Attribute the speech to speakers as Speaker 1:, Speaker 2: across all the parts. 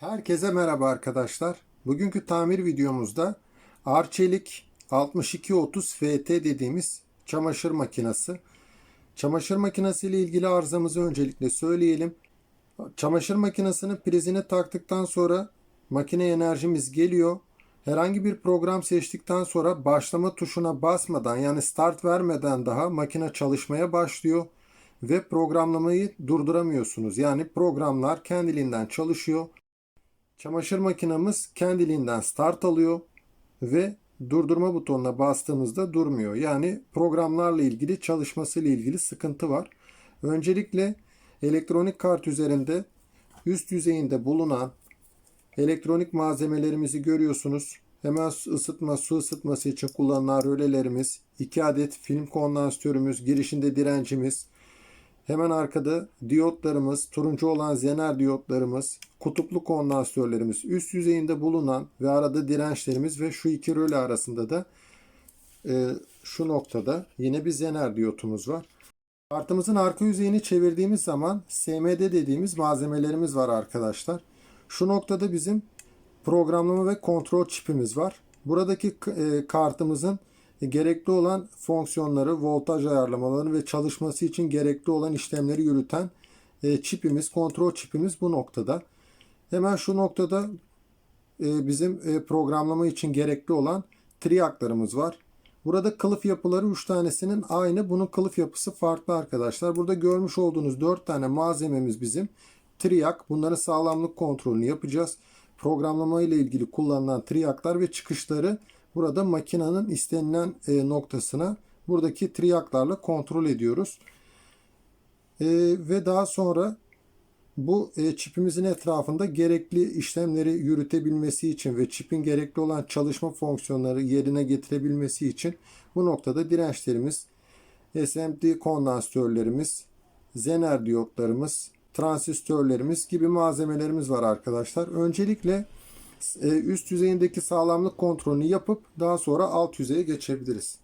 Speaker 1: Herkese merhaba arkadaşlar. Bugünkü tamir videomuzda Arçelik 6230 FT dediğimiz çamaşır makinesi. Çamaşır makinesi ile ilgili arızamızı öncelikle söyleyelim. Çamaşır makinesinin prizini taktıktan sonra makine enerjimiz geliyor. Herhangi bir program seçtikten sonra başlama tuşuna basmadan yani start vermeden daha makine çalışmaya başlıyor ve programlamayı durduramıyorsunuz. Yani programlar kendiliğinden çalışıyor. Çamaşır makinamız kendiliğinden start alıyor ve durdurma butonuna bastığımızda durmuyor. Yani programlarla ilgili çalışmasıyla ilgili sıkıntı var. Öncelikle elektronik kart üzerinde üst yüzeyinde bulunan elektronik malzemelerimizi görüyorsunuz. Hemen ısıtma, su ısıtması için kullanılan rölelerimiz, 2 adet film kondansatörümüz, girişinde direncimiz, Hemen arkada diyotlarımız, turuncu olan zener diyotlarımız, kutuplu kondansatörlerimiz, üst yüzeyinde bulunan ve arada dirençlerimiz ve şu iki röle arasında da e, şu noktada yine bir zener diyotumuz var. Kartımızın arka yüzeyini çevirdiğimiz zaman SMD dediğimiz malzemelerimiz var arkadaşlar. Şu noktada bizim programlama ve kontrol çipimiz var. Buradaki e, kartımızın gerekli olan fonksiyonları, voltaj ayarlamaları ve çalışması için gerekli olan işlemleri yürüten e, çipimiz, kontrol çipimiz bu noktada. Hemen şu noktada e, bizim e, programlama için gerekli olan triaklarımız var. Burada kılıf yapıları 3 tanesinin aynı. Bunun kılıf yapısı farklı arkadaşlar. Burada görmüş olduğunuz 4 tane malzememiz bizim triak. Bunların sağlamlık kontrolünü yapacağız. Programlama ile ilgili kullanılan triaklar ve çıkışları Burada makinenin istenilen e, noktasına buradaki triaklarla kontrol ediyoruz. E, ve daha sonra bu e, çipimizin etrafında gerekli işlemleri yürütebilmesi için ve çipin gerekli olan çalışma fonksiyonları yerine getirebilmesi için bu noktada dirençlerimiz, SMD kondansatörlerimiz, zener diyotlarımız, transistörlerimiz gibi malzemelerimiz var arkadaşlar. Öncelikle üst yüzeyindeki sağlamlık kontrolünü yapıp daha sonra alt yüzeye geçebiliriz.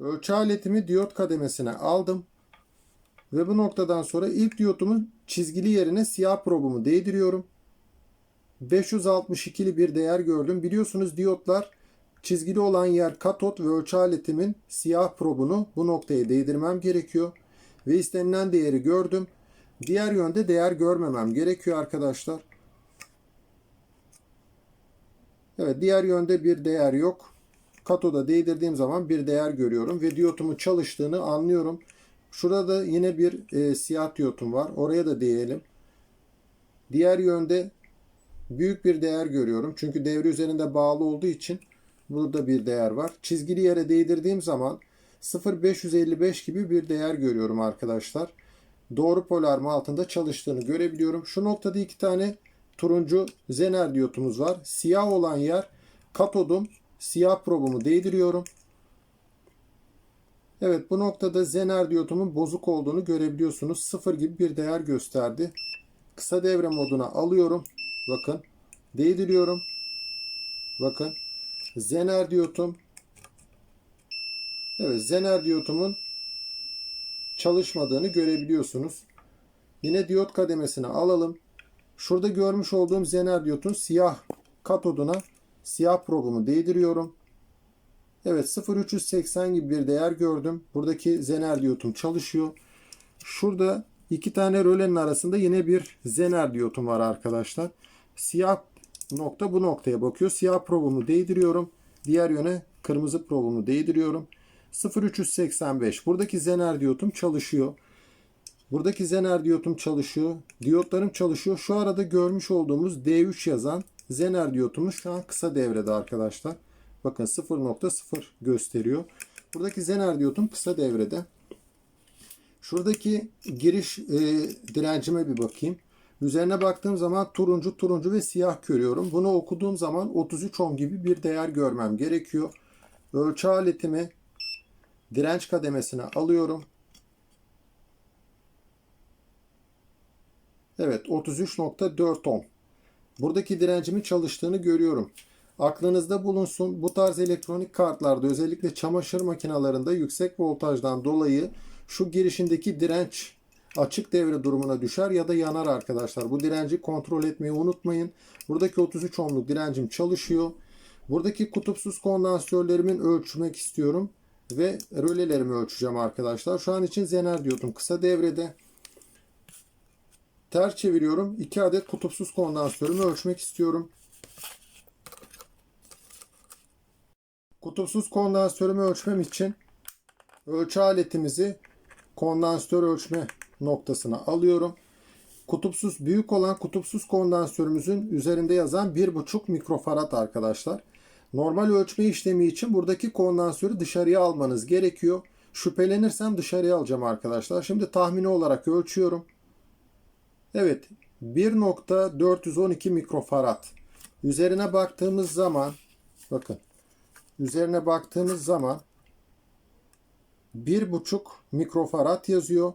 Speaker 1: Ölçü aletimi diyot kademesine aldım. Ve bu noktadan sonra ilk diyotumun çizgili yerine siyah probumu değdiriyorum. 562'li bir değer gördüm. Biliyorsunuz diyotlar çizgili olan yer katot ve ölçü aletimin siyah probunu bu noktaya değdirmem gerekiyor. Ve istenilen değeri gördüm. Diğer yönde değer görmemem gerekiyor arkadaşlar. Evet diğer yönde bir değer yok. Katoda değdirdiğim zaman bir değer görüyorum ve diyotumun çalıştığını anlıyorum. Şurada yine bir e, siyah diyotum var. Oraya da değelim. Diğer yönde büyük bir değer görüyorum. Çünkü devre üzerinde bağlı olduğu için burada bir değer var. Çizgili yere değdirdiğim zaman 0.555 gibi bir değer görüyorum arkadaşlar. Doğru polarma altında çalıştığını görebiliyorum. Şu noktada iki tane turuncu zener diyotumuz var. Siyah olan yer katodum. Siyah probumu değdiriyorum. Evet bu noktada zener diyotumun bozuk olduğunu görebiliyorsunuz. Sıfır gibi bir değer gösterdi. Kısa devre moduna alıyorum. Bakın. Değdiriyorum. Bakın. Zener diyotum. Evet zener diyotumun çalışmadığını görebiliyorsunuz. Yine diyot kademesini alalım. Şurada görmüş olduğum zener diyotun siyah katoduna siyah probumu değdiriyorum. Evet 0380 gibi bir değer gördüm. Buradaki zener diyotum çalışıyor. Şurada iki tane rölenin arasında yine bir zener diyotum var arkadaşlar. Siyah nokta bu noktaya bakıyor. Siyah probumu değdiriyorum. Diğer yöne kırmızı probumu değdiriyorum. 0385. Buradaki zener diyotum çalışıyor. Buradaki zener diyotum çalışıyor. Diyotlarım çalışıyor. Şu arada görmüş olduğumuz D3 yazan zener diyotumuz şu an kısa devrede arkadaşlar. Bakın 0.0 gösteriyor. Buradaki zener diyotum kısa devrede. Şuradaki giriş e, direncime bir bakayım. Üzerine baktığım zaman turuncu, turuncu ve siyah görüyorum. Bunu okuduğum zaman 33 ohm gibi bir değer görmem gerekiyor. Ölçü aletimi direnç kademesine alıyorum. Evet 33.4 ohm. Buradaki direncimin çalıştığını görüyorum. Aklınızda bulunsun bu tarz elektronik kartlarda özellikle çamaşır makinelerinde yüksek voltajdan dolayı şu girişindeki direnç açık devre durumuna düşer ya da yanar arkadaşlar. Bu direnci kontrol etmeyi unutmayın. Buradaki 33 ohmluk direncim çalışıyor. Buradaki kutupsuz kondansatörlerimin ölçmek istiyorum ve rölelerimi ölçeceğim arkadaşlar. Şu an için zener diyordum kısa devrede. Ters çeviriyorum. 2 adet kutupsuz kondansatörümü ölçmek istiyorum. Kutupsuz kondansatörümü ölçmem için ölçü aletimizi kondansatör ölçme noktasına alıyorum. Kutupsuz büyük olan kutupsuz kondansatörümüzün üzerinde yazan 1,5 mikrofarad arkadaşlar. Normal ölçme işlemi için buradaki kondansatörü dışarıya almanız gerekiyor. Şüphelenirsem dışarıya alacağım arkadaşlar. Şimdi tahmini olarak ölçüyorum. Evet 1.412 mikrofarad. Üzerine baktığımız zaman bakın üzerine baktığımız zaman 1.5 mikrofarad yazıyor.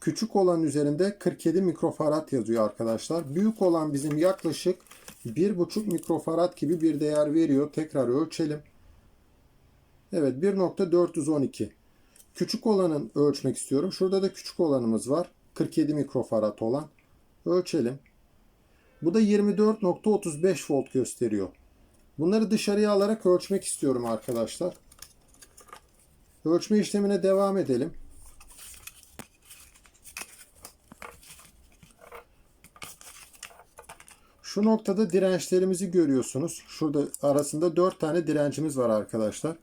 Speaker 1: Küçük olan üzerinde 47 mikrofarad yazıyor arkadaşlar. Büyük olan bizim yaklaşık 1.5 mikrofarad gibi bir değer veriyor. Tekrar ölçelim. Evet 1.412. Küçük olanın ölçmek istiyorum. Şurada da küçük olanımız var. 47 mikrofarad olan. Ölçelim. Bu da 24.35 volt gösteriyor. Bunları dışarıya alarak ölçmek istiyorum arkadaşlar. Ölçme işlemine devam edelim. Şu noktada dirençlerimizi görüyorsunuz. Şurada arasında 4 tane direncimiz var arkadaşlar.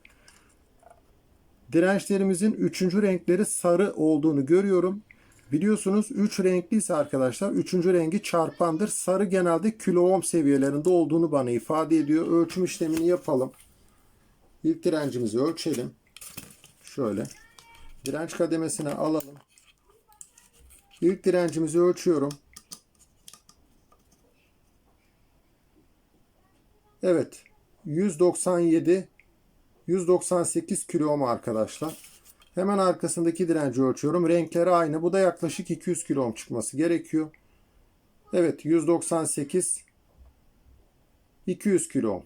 Speaker 1: Dirençlerimizin 3. renkleri sarı olduğunu görüyorum. Biliyorsunuz 3 renkli ise arkadaşlar 3. rengi çarpandır. Sarı genelde kilo ohm seviyelerinde olduğunu bana ifade ediyor. Ölçüm işlemini yapalım. İlk direncimizi ölçelim. Şöyle. Direnç kademesine alalım. İlk direncimizi ölçüyorum. Evet. 197 198 kilo ohm arkadaşlar. Hemen arkasındaki direnci ölçüyorum. Renkleri aynı. Bu da yaklaşık 200 kilo ohm çıkması gerekiyor. Evet 198 200 kilo ohm.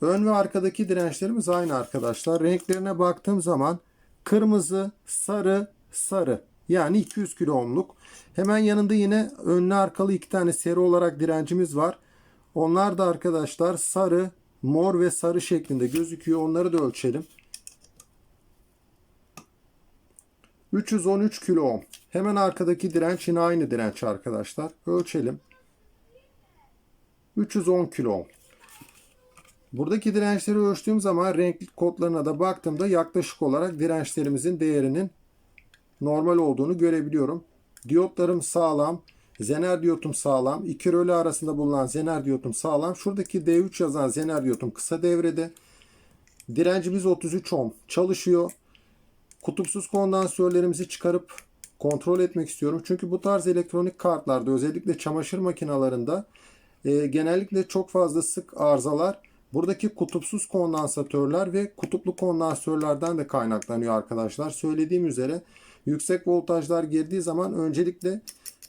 Speaker 1: Ön ve arkadaki dirençlerimiz aynı arkadaşlar. Renklerine baktığım zaman kırmızı, sarı, sarı. Yani 200 kilo ohmluk. Hemen yanında yine önlü arkalı iki tane seri olarak direncimiz var. Onlar da arkadaşlar sarı, mor ve sarı şeklinde gözüküyor. Onları da ölçelim. 313 kilo ohm. Hemen arkadaki direnç yine aynı direnç arkadaşlar. Ölçelim. 310 kilo ohm. Buradaki dirençleri ölçtüğüm zaman renkli kodlarına da baktığımda yaklaşık olarak dirençlerimizin değerinin normal olduğunu görebiliyorum. Diyotlarım sağlam. Zener diyotum sağlam. İki rölü arasında bulunan zener diyotum sağlam. Şuradaki D3 yazan zener diyotum kısa devrede. Direncimiz 33 ohm çalışıyor. Kutupsuz kondansörlerimizi çıkarıp kontrol etmek istiyorum. Çünkü bu tarz elektronik kartlarda özellikle çamaşır makinalarında e, genellikle çok fazla sık arızalar buradaki kutupsuz kondansatörler ve kutuplu kondansörlerden de kaynaklanıyor arkadaşlar. Söylediğim üzere yüksek voltajlar girdiği zaman öncelikle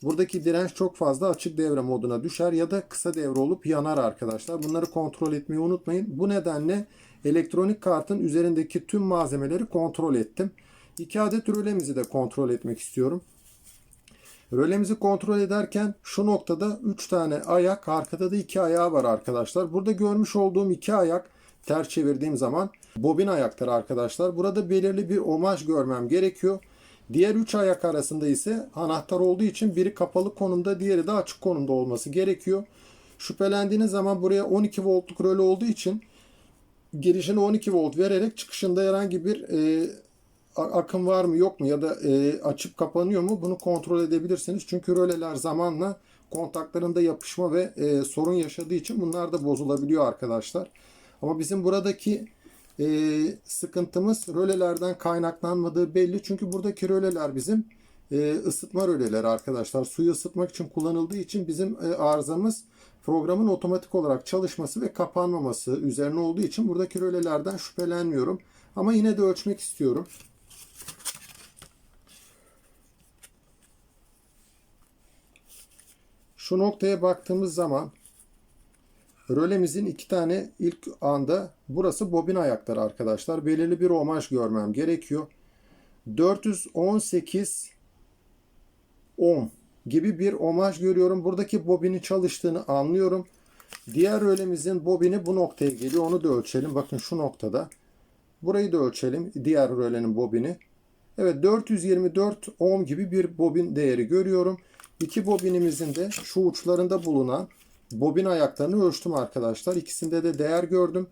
Speaker 1: buradaki direnç çok fazla açık devre moduna düşer ya da kısa devre olup yanar arkadaşlar. Bunları kontrol etmeyi unutmayın. Bu nedenle elektronik kartın üzerindeki tüm malzemeleri kontrol ettim. 2 adet rölemizi de kontrol etmek istiyorum. Rölemizi kontrol ederken şu noktada 3 tane ayak, arkada da 2 ayağı var arkadaşlar. Burada görmüş olduğum 2 ayak ters çevirdiğim zaman bobin ayakları arkadaşlar. Burada belirli bir omaj görmem gerekiyor. Diğer 3 ayak arasında ise anahtar olduğu için biri kapalı konumda, diğeri de açık konumda olması gerekiyor. Şüphelendiğiniz zaman buraya 12 voltluk röle olduğu için girişine 12 volt vererek çıkışında herhangi bir e, akım var mı yok mu ya da e, açıp kapanıyor mu bunu kontrol edebilirsiniz. Çünkü röleler zamanla kontaklarında yapışma ve e, sorun yaşadığı için bunlar da bozulabiliyor arkadaşlar. Ama bizim buradaki e, sıkıntımız rölelerden kaynaklanmadığı belli. Çünkü buradaki röleler bizim e, ısıtma röleleri arkadaşlar. Suyu ısıtmak için kullanıldığı için bizim e, arızamız programın otomatik olarak çalışması ve kapanmaması üzerine olduğu için buradaki rölelerden şüphelenmiyorum. Ama yine de ölçmek istiyorum. Şu noktaya baktığımız zaman rölemizin iki tane ilk anda burası bobin ayakları arkadaşlar. Belirli bir omaj görmem gerekiyor. 418 ohm gibi bir omaj görüyorum. Buradaki bobinin çalıştığını anlıyorum. Diğer rölemizin bobini bu noktaya geliyor. Onu da ölçelim. Bakın şu noktada. Burayı da ölçelim. Diğer rölenin bobini. Evet 424 ohm gibi bir bobin değeri görüyorum. İki bobinimizin de şu uçlarında bulunan bobin ayaklarını ölçtüm arkadaşlar. İkisinde de değer gördüm.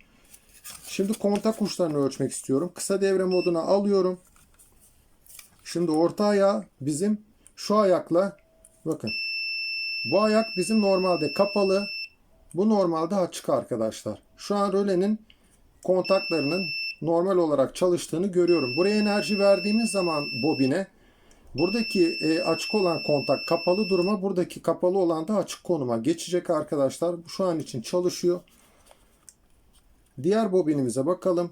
Speaker 1: Şimdi kontak uçlarını ölçmek istiyorum. Kısa devre moduna alıyorum. Şimdi orta ayağı bizim şu ayakla bakın. Bu ayak bizim normalde kapalı. Bu normalde açık arkadaşlar. Şu an rölenin kontaklarının normal olarak çalıştığını görüyorum. Buraya enerji verdiğimiz zaman bobine buradaki e, açık olan kontak kapalı duruma buradaki kapalı olan da açık konuma geçecek arkadaşlar. Bu şu an için çalışıyor. Diğer bobinimize bakalım.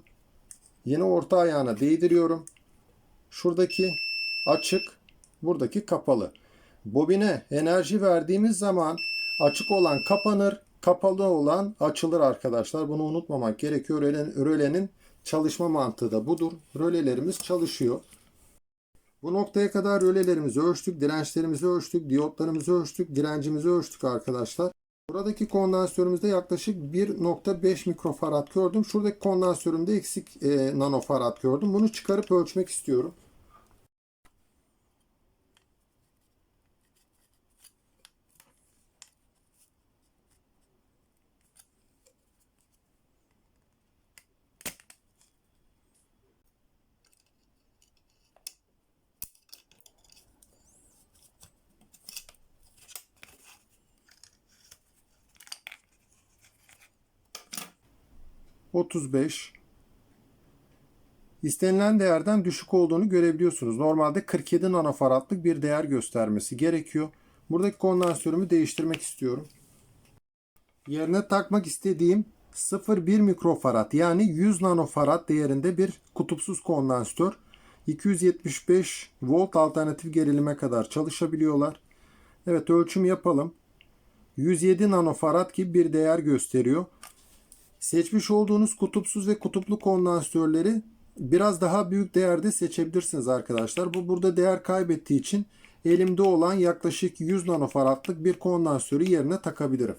Speaker 1: Yine orta ayağına değdiriyorum. Şuradaki açık, buradaki kapalı. Bobine enerji verdiğimiz zaman açık olan kapanır, kapalı olan açılır arkadaşlar. Bunu unutmamak gerekiyor. Rölenin, rölenin çalışma mantığı da budur. Rölelerimiz çalışıyor. Bu noktaya kadar rölelerimizi ölçtük, dirençlerimizi ölçtük, diyotlarımızı ölçtük, direncimizi ölçtük arkadaşlar. Buradaki kondansörümüzde yaklaşık 1.5 mikrofarad gördüm. Şuradaki kondansörümde eksik e, nanofarad gördüm. Bunu çıkarıp ölçmek istiyorum. ...35... İstenilen değerden düşük olduğunu görebiliyorsunuz. Normalde 47 nanofaradlık bir değer göstermesi gerekiyor. Buradaki kondansörümü değiştirmek istiyorum. Yerine takmak istediğim 0,1 mikrofarad yani 100 nanofarad değerinde bir kutupsuz kondansatör. 275 volt alternatif gerilime kadar çalışabiliyorlar. Evet ölçüm yapalım. 107 nanofarad gibi bir değer gösteriyor. Seçmiş olduğunuz kutupsuz ve kutuplu kondansatörleri biraz daha büyük değerde seçebilirsiniz arkadaşlar. Bu burada değer kaybettiği için elimde olan yaklaşık 100 nanofaradlık bir kondansörü yerine takabilirim.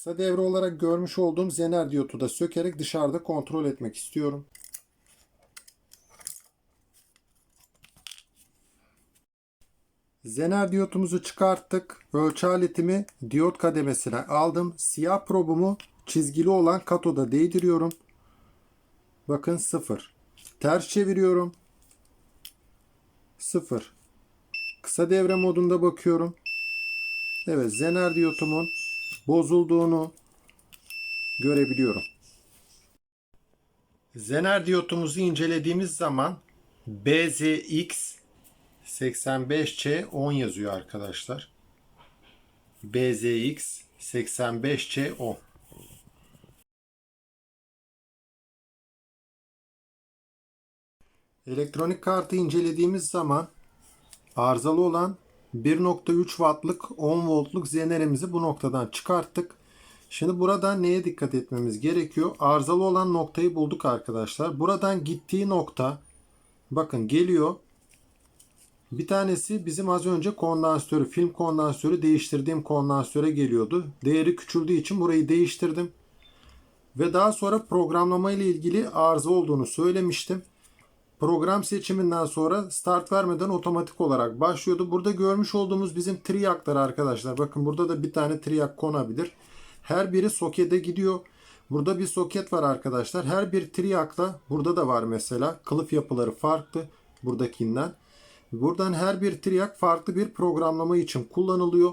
Speaker 1: Kısa devre olarak görmüş olduğum zener diyotu da sökerek dışarıda kontrol etmek istiyorum. Zener diyotumuzu çıkarttık. Ölçü aletimi diyot kademesine aldım. Siyah probumu çizgili olan katoda değdiriyorum. Bakın 0. Ters çeviriyorum. 0. Kısa devre modunda bakıyorum. Evet zener diyotumun bozulduğunu görebiliyorum. Zener diyotumuzu incelediğimiz zaman BZX 85C 10 yazıyor arkadaşlar. BZX 85C 10. Elektronik kartı incelediğimiz zaman arızalı olan 1.3 wattlık 10 voltluk zeneremizi bu noktadan çıkarttık. Şimdi burada neye dikkat etmemiz gerekiyor? Arızalı olan noktayı bulduk arkadaşlar. Buradan gittiği nokta bakın geliyor. Bir tanesi bizim az önce kondansatörü, film kondansatörü değiştirdiğim kondansatöre geliyordu. Değeri küçüldüğü için burayı değiştirdim. Ve daha sonra programlama ile ilgili arıza olduğunu söylemiştim. Program seçiminden sonra start vermeden otomatik olarak başlıyordu. Burada görmüş olduğumuz bizim triyaklar arkadaşlar. Bakın burada da bir tane triyak konabilir. Her biri sokete gidiyor. Burada bir soket var arkadaşlar. Her bir triyakla burada da var mesela. Kılıf yapıları farklı buradakinden. Buradan her bir triyak farklı bir programlama için kullanılıyor.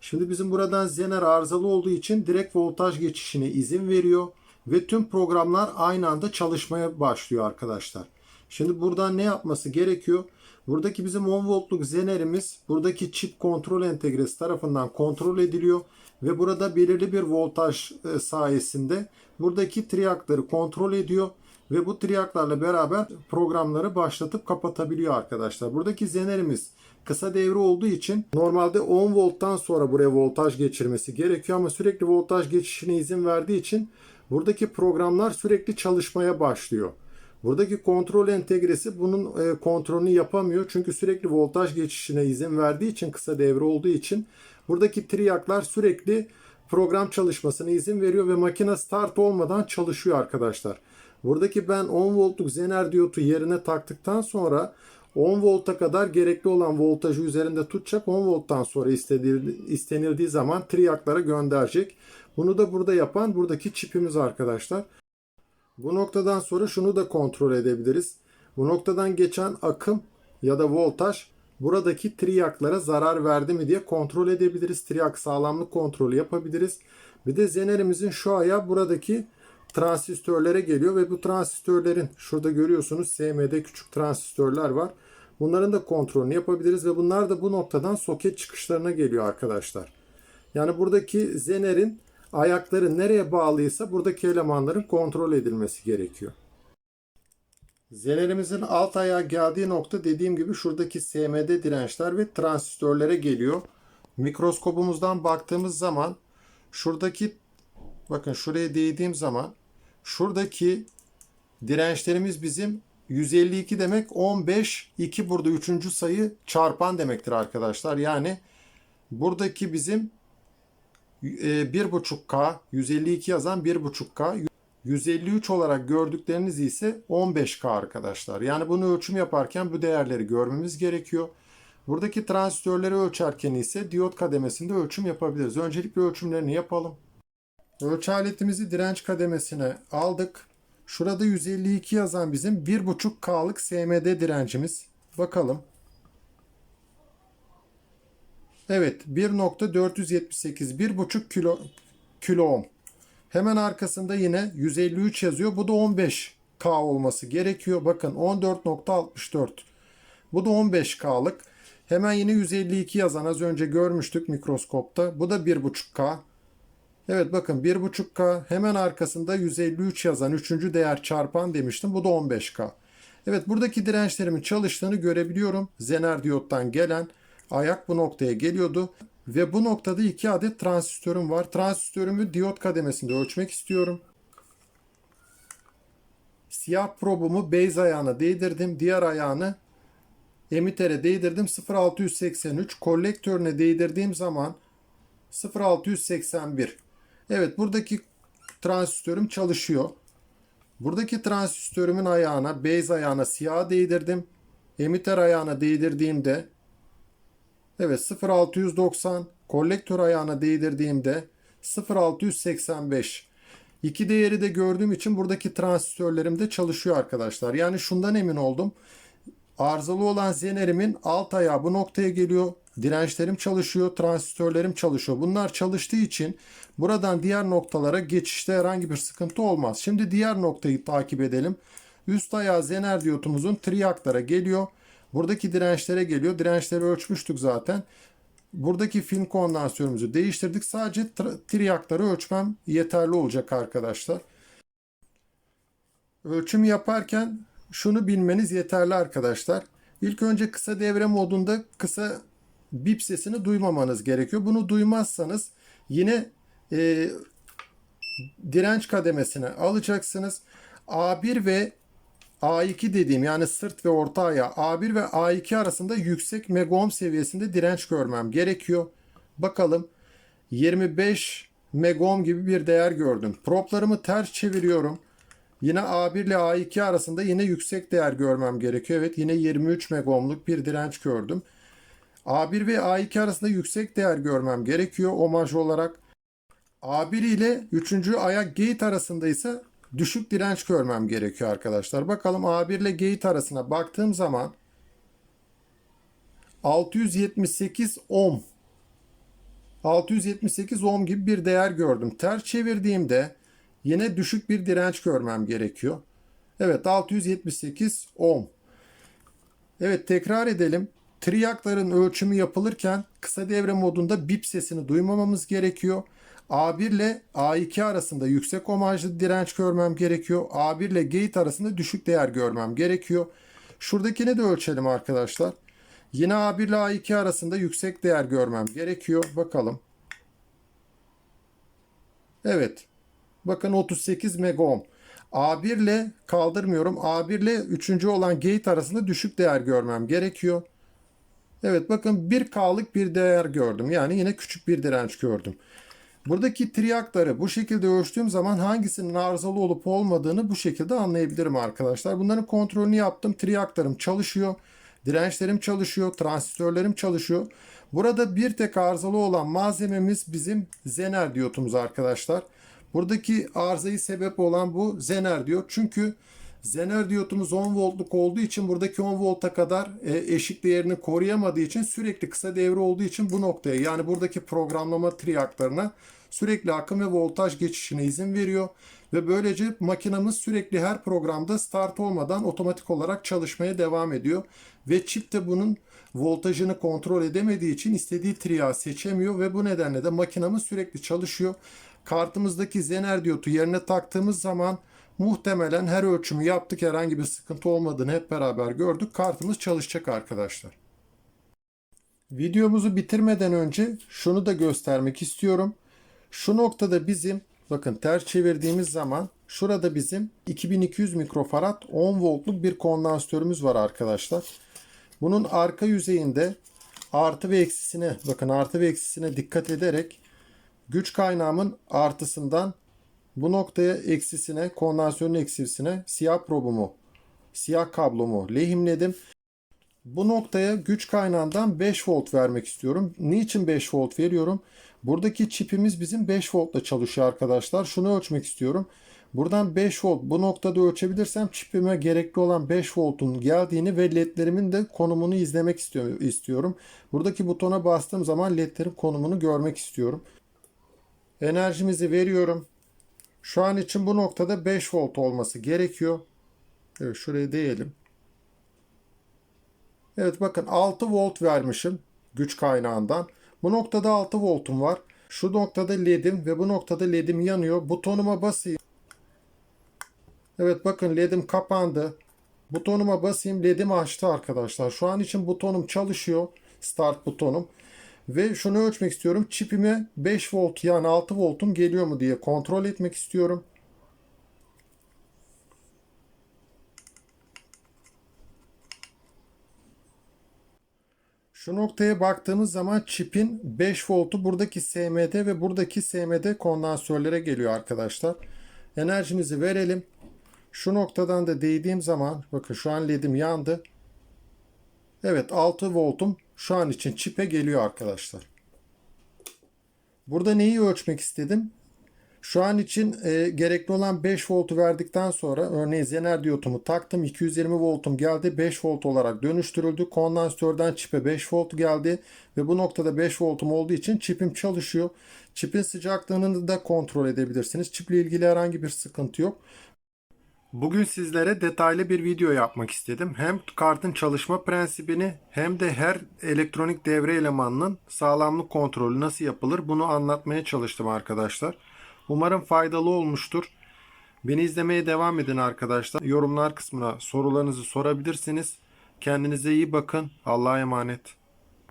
Speaker 1: Şimdi bizim buradan zener arızalı olduğu için direkt voltaj geçişine izin veriyor. Ve tüm programlar aynı anda çalışmaya başlıyor arkadaşlar. Şimdi buradan ne yapması gerekiyor? Buradaki bizim 10 voltluk zenerimiz buradaki çip kontrol entegresi tarafından kontrol ediliyor ve burada belirli bir voltaj e, sayesinde buradaki triakları kontrol ediyor ve bu triaklarla beraber programları başlatıp kapatabiliyor arkadaşlar. Buradaki zenerimiz kısa devre olduğu için normalde 10 volttan sonra buraya voltaj geçirmesi gerekiyor ama sürekli voltaj geçişine izin verdiği için buradaki programlar sürekli çalışmaya başlıyor. Buradaki kontrol entegresi bunun e, kontrolünü yapamıyor. Çünkü sürekli voltaj geçişine izin verdiği için kısa devre olduğu için buradaki triaklar sürekli program çalışmasına izin veriyor ve makine start olmadan çalışıyor arkadaşlar. Buradaki ben 10 voltluk zener diyotu yerine taktıktan sonra 10 volta kadar gerekli olan voltajı üzerinde tutacak. 10 volttan sonra istenildiği zaman triaklara gönderecek. Bunu da burada yapan buradaki çipimiz arkadaşlar. Bu noktadan sonra şunu da kontrol edebiliriz. Bu noktadan geçen akım ya da voltaj buradaki triaklara zarar verdi mi diye kontrol edebiliriz. Triak sağlamlık kontrolü yapabiliriz. Bir de zenerimizin şu ayağı buradaki transistörlere geliyor ve bu transistörlerin şurada görüyorsunuz SMD küçük transistörler var. Bunların da kontrolünü yapabiliriz ve bunlar da bu noktadan soket çıkışlarına geliyor arkadaşlar. Yani buradaki zenerin ayakları nereye bağlıysa buradaki elemanların kontrol edilmesi gerekiyor. Zenerimizin alt ayağı geldiği nokta dediğim gibi şuradaki SMD dirençler ve transistörlere geliyor. Mikroskopumuzdan baktığımız zaman şuradaki bakın şuraya değdiğim zaman şuradaki dirençlerimiz bizim 152 demek 15 2 burada 3. sayı çarpan demektir arkadaşlar. Yani buradaki bizim 1.5K 152 yazan 1.5K 153 olarak gördükleriniz ise 15K arkadaşlar. Yani bunu ölçüm yaparken bu değerleri görmemiz gerekiyor. Buradaki transistörleri ölçerken ise diyot kademesinde ölçüm yapabiliriz. Öncelikle ölçümlerini yapalım. Ölçü aletimizi direnç kademesine aldık. Şurada 152 yazan bizim 1.5K'lık SMD direncimiz. Bakalım. Evet 1.478 1.5 kilo kilo ohm. Hemen arkasında yine 153 yazıyor. Bu da 15K olması gerekiyor. Bakın 14.64. Bu da 15K'lık. Hemen yine 152 yazan az önce görmüştük mikroskopta. Bu da 1.5K. Evet bakın 1.5K hemen arkasında 153 yazan 3. değer çarpan demiştim. Bu da 15K. Evet buradaki dirençlerimin çalıştığını görebiliyorum. Zener diyottan gelen ayak bu noktaya geliyordu. Ve bu noktada iki adet transistörüm var. Transistörümü diyot kademesinde ölçmek istiyorum. Siyah probumu base ayağına değdirdim. Diğer ayağını emitere değdirdim. 0683 kolektörüne değdirdiğim zaman 0681. Evet buradaki transistörüm çalışıyor. Buradaki transistörümün ayağına, base ayağına siyah değdirdim. Emitter ayağına değdirdiğimde evet 0690 kolektör ayağına değdirdiğimde 0685 İki değeri de gördüğüm için buradaki transistörlerim de çalışıyor arkadaşlar. Yani şundan emin oldum. Arızalı olan zenerimin alt ayağı bu noktaya geliyor. Dirençlerim çalışıyor, transistörlerim çalışıyor. Bunlar çalıştığı için buradan diğer noktalara geçişte herhangi bir sıkıntı olmaz. Şimdi diğer noktayı takip edelim. Üst ayağı zener diyotumuzun triaklara geliyor. Buradaki dirençlere geliyor. Dirençleri ölçmüştük zaten. Buradaki film kondansörümüzü değiştirdik. Sadece triakları ölçmem yeterli olacak arkadaşlar. Ölçüm yaparken şunu bilmeniz yeterli arkadaşlar. İlk önce kısa devre modunda kısa bip sesini duymamanız gerekiyor. Bunu duymazsanız yine e, direnç kademesine alacaksınız. A1 ve A2 dediğim yani sırt ve orta ayağı A1 ve A2 arasında yüksek megohm seviyesinde direnç görmem gerekiyor. Bakalım 25 megohm gibi bir değer gördüm. Proplarımı ters çeviriyorum. Yine A1 ile A2 arasında yine yüksek değer görmem gerekiyor. Evet yine 23 megohmluk bir direnç gördüm. A1 ve A2 arasında yüksek değer görmem gerekiyor omaj olarak. A1 ile 3. ayak gate arasında ise düşük direnç görmem gerekiyor arkadaşlar. Bakalım A1 ile gate arasına baktığım zaman 678 ohm 678 ohm gibi bir değer gördüm. Ters çevirdiğimde yine düşük bir direnç görmem gerekiyor. Evet 678 ohm. Evet tekrar edelim. Triyakların ölçümü yapılırken kısa devre modunda bip sesini duymamamız gerekiyor. A1 ile A2 arasında yüksek omajlı direnç görmem gerekiyor. A1 ile gate arasında düşük değer görmem gerekiyor. Şuradakini de ölçelim arkadaşlar. Yine A1 ile A2 arasında yüksek değer görmem gerekiyor. Bakalım. Evet. Bakın 38 megaohm. A1 ile kaldırmıyorum. A1 ile 3. olan gate arasında düşük değer görmem gerekiyor. Evet bakın 1K'lık bir değer gördüm. Yani yine küçük bir direnç gördüm. Buradaki triyakları bu şekilde ölçtüğüm zaman hangisinin arızalı olup olmadığını bu şekilde anlayabilirim arkadaşlar. Bunların kontrolünü yaptım. Triyaklarım çalışıyor. Dirençlerim çalışıyor. Transistörlerim çalışıyor. Burada bir tek arızalı olan malzememiz bizim zener diyotumuz arkadaşlar. Buradaki arızayı sebep olan bu zener diyot. Çünkü zener diyotumuz 10 voltluk olduğu için buradaki 10 volta kadar e, eşik değerini koruyamadığı için sürekli kısa devre olduğu için bu noktaya yani buradaki programlama triyaklarına sürekli akım ve voltaj geçişine izin veriyor. Ve böylece makinamız sürekli her programda start olmadan otomatik olarak çalışmaya devam ediyor. Ve çip de bunun voltajını kontrol edemediği için istediği triyağı seçemiyor ve bu nedenle de makinamız sürekli çalışıyor. Kartımızdaki zener diyotu yerine taktığımız zaman muhtemelen her ölçümü yaptık herhangi bir sıkıntı olmadığını hep beraber gördük. Kartımız çalışacak arkadaşlar. Videomuzu bitirmeden önce şunu da göstermek istiyorum. Şu noktada bizim bakın ters çevirdiğimiz zaman şurada bizim 2200 mikrofarad 10 voltluk bir kondansatörümüz var arkadaşlar. Bunun arka yüzeyinde artı ve eksisine bakın artı ve eksisine dikkat ederek güç kaynağımın artısından bu noktaya eksisine, kondansatörün eksisine siyah probumu, siyah kablomu lehimledim. Bu noktaya güç kaynağından 5 volt vermek istiyorum. Niçin 5 volt veriyorum? Buradaki çipimiz bizim 5 voltla çalışıyor arkadaşlar. Şunu ölçmek istiyorum. Buradan 5 volt bu noktada ölçebilirsem çipime gerekli olan 5 voltun geldiğini ve ledlerimin de konumunu izlemek istiyorum. Buradaki butona bastığım zaman ledlerin konumunu görmek istiyorum. Enerjimizi veriyorum. Şu an için bu noktada 5 volt olması gerekiyor. Evet şuraya değelim. Evet bakın 6 volt vermişim güç kaynağından. Bu noktada 6 voltum var. Şu noktada ledim ve bu noktada ledim yanıyor. Butonuma basayım. Evet bakın ledim kapandı. Butonuma basayım ledim açtı arkadaşlar. Şu an için butonum çalışıyor. Start butonum. Ve şunu ölçmek istiyorum. Çipime 5 volt yani 6 voltum geliyor mu diye kontrol etmek istiyorum. Şu noktaya baktığımız zaman çipin 5 voltu buradaki SMD ve buradaki SMD kondansörlere geliyor arkadaşlar. Enerjimizi verelim. Şu noktadan da değdiğim zaman bakın şu an ledim yandı. Evet 6 voltum şu an için çipe geliyor arkadaşlar. Burada neyi ölçmek istedim? Şu an için e, gerekli olan 5 voltu verdikten sonra örneğin zener diyotumu taktım. 220 voltum geldi. 5 volt olarak dönüştürüldü. Kondansatörden çipe 5 volt geldi. Ve bu noktada 5 voltum olduğu için çipim çalışıyor. Çipin sıcaklığını da kontrol edebilirsiniz. Çiple ilgili herhangi bir sıkıntı yok. Bugün sizlere detaylı bir video yapmak istedim. Hem kartın çalışma prensibini hem de her elektronik devre elemanının sağlamlık kontrolü nasıl yapılır bunu anlatmaya çalıştım arkadaşlar. Umarım faydalı olmuştur. Beni izlemeye devam edin arkadaşlar. Yorumlar kısmına sorularınızı sorabilirsiniz. Kendinize iyi bakın. Allah'a emanet.